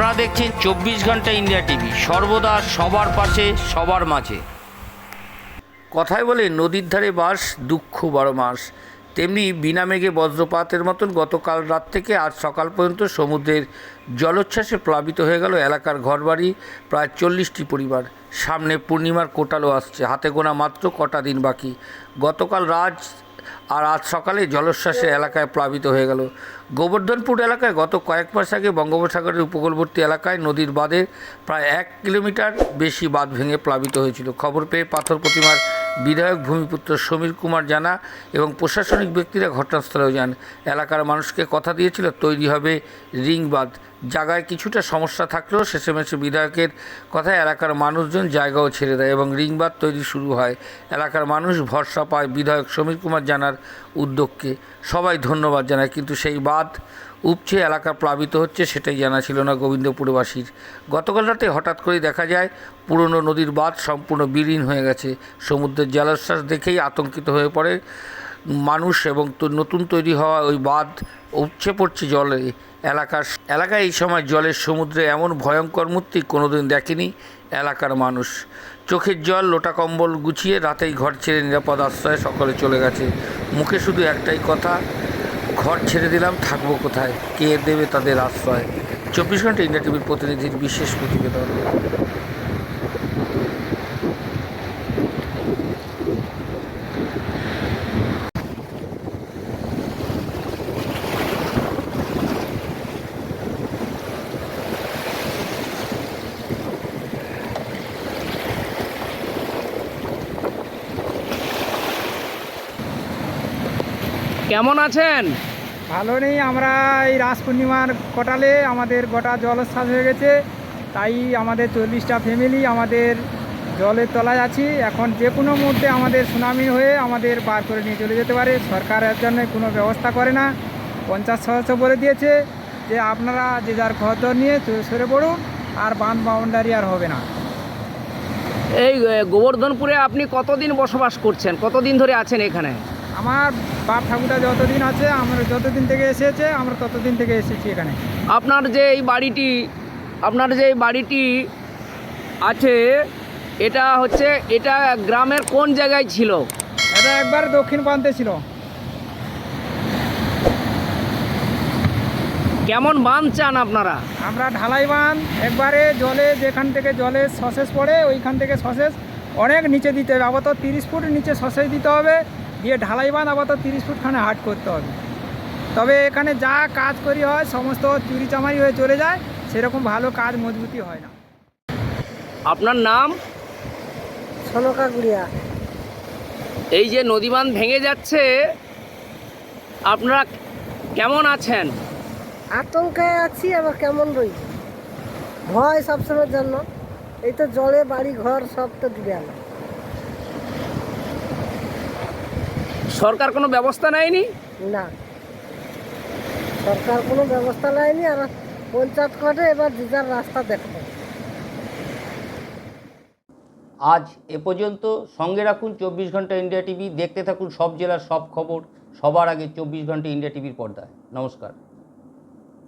আপনারা দেখছেন চব্বিশ ঘণ্টা ইন্ডিয়া টিভি। সর্বদা সবার পাশে, সবার মাঝে। কথায় বলে নদীর ধারে বাস, দুঃখ বারো মাস। তেমনি বিনা মেঘে বজ্রপাতের মতন গতকাল রাত থেকে আজ সকাল পর্যন্ত সমুদ্রের জলোচ্ছ্বাসে প্লাবিত হয়ে গেল এলাকার ঘরবাড়ি, প্রায় চল্লিশটি পরিবার। সামনে পূর্ণিমার কোটালও আসছে, হাতে গোনা মাত্র কটা দিন বাকি। গতকাল রাত আর আজ সকালে জলোচ্ছ্বাসে এলাকায় প্লাবিত হয়ে গেল। গোবর্ধনপুর এলাকায় গত কয়েক মাস আগে বঙ্গোপসাগরের উপকূলবর্তী এলাকায় নদীর বাঁধে প্রায় এক কিলোমিটার বেশি বাঁধ ভেঙে প্লাবিত হয়েছিল। খবর পেয়ে পাথর প্রতিমার বিধায়ক ভূমিপুত্র সমীর কুমার জানা এবং প্রশাসনিক ব্যক্তিরা ঘটনাস্থলেও যান। এলাকার মানুষকে কথা দিয়েছিল, তৈরি হবে রিং বাঁধ জায়গায় কিছুটা সমস্যা থাকলেও শেষেমেশে বিধায়কের কথায় এলাকার মানুষজন জায়গাও ছেড়ে দেয় এবং রিং বাঁধ তৈরি শুরু হয়। এলাকার মানুষ ভরসা পায় বিধায়ক সমীর কুমার জানার উদ্যোগকে। সবাই ধন্যবাদ জানায়, কিন্তু সেই বাঁধ উপচে এলাকা প্লাবিত হচ্ছে, সেটাই জানা ছিল না গোবিন্দপুরবাসীর। গতকাল রাতে হঠাৎ করে দেখা যায়, পুরনো নদীর বাঁধ সম্পূর্ণ বিলীন হয়ে গেছে। সমুদ্রের জলোচ্ছ্বাস দেখেই আতঙ্কিত হয়ে পড়ে মানুষ এবং নতুন তৈরি হওয়া ওই বাঁধ উপচে পড়ছে জলে। এলাকার, এলাকায় এই সময় জলের সমুদ্রে এমন ভয়ঙ্কর মূর্তি কোনোদিন দেখেনি এলাকার মানুষ। চোখের জল, লোটা কম্বল গুছিয়ে রাতেই ঘর ছেড়ে নিরাপদ আশ্রয়ে সকলে চলে গেছে। মুখে শুধু একটাই কথা ঘর ছেড়ে দিলাম, থাকব কোথায়? কে দেবে তাদের আশ্রয়? চব্বিশ ঘণ্টা ইন্ডিয়া টিভির প্রতিনিধির বিশেষ প্রতিবেদন। কেমন আছেন? ভালো নেই, আমরা এই রাস পূর্ণিমার কটালে আমাদের গোটা জলস্থান হয়ে গেছে, তাই আমাদের চল্লিশটা ফ্যামিলি আমাদের জলের তলায় আছি। এখন যে কোনো মুহূর্তে আমাদের সুনামি হয়ে আমাদের বার করে নিয়ে চলে যেতে পারে, সরকার এর জন্য কোনো ব্যবস্থা করে না। পঞ্চাশ সদস্য বলে দিয়েছে যে আপনারা যে যার ঘর নিয়ে সরে পড়ুন, আর বাঁধ বাউন্ডারি আর হবে না। এই গোবর্ধনপুরে আপনি কতদিন বসবাস করছেন? কতদিন ধরে আছেন এখানে? আমার বাপ ঠাকুরটা যতদিন আছে আমরা যতদিন থেকে এসেছে আমরা ততদিন থেকে এসেছি এখানে। আপনার যে এই বাড়িটি আপনার যে এই বাড়িটি আছে এটা হচ্ছে এটা গ্রামের কোন জায়গায় ছিল? এটা একবার দক্ষিণ প্রান্তে ছিল। কেমন বাঁধ চান আপনারা? আমরা ঢালাই বাঁধ একবারে জলে যেখান থেকে জলে সসেস পড়ে ওইখান থেকে সসেস অনেক নিচে দিতে হবে। আপাতত তিরিশ ফুট নিচে সসেস দিতে হবে। দিয়ে ঢালাই বাঁধ আপাতত তিরিশ ফুটখানে হাট করতে হবে। তবে এখানে যা কাজ করি হয় সমস্ত চুরি চামারি হয়ে চলে যায় সেরকম ভালো কাজ মজবুতি হয় না। আপনার নাম? সনকা গুড়িয়া। এই যে নদীবাঁধ ভেঙে যাচ্ছে আপনারা কেমন আছেন? আতঙ্কে আছি আবার কেমন রই ভয় সবসময়ের জন্য। এই তো জলে বাড়ি ঘর সব তো ডুবে গেল। সরকার কোনো ব্যবস্থা নেয়নি? না। সরকার কোনো ব্যবস্থা নেয়নি আর পঞ্চায়েত করে এবার যে যার রাস্তা দেখবে। আজ এ পর্যন্ত সঙ্গে রাখুন চব্বিশ ঘণ্টা ইন্ডিয়া টিভি দেখতে থাকুন সব জেলার সব খবর সবার আগে চব্বিশ ঘণ্টা ইন্ডিয়া টিভির পর্দায়। নমস্কার।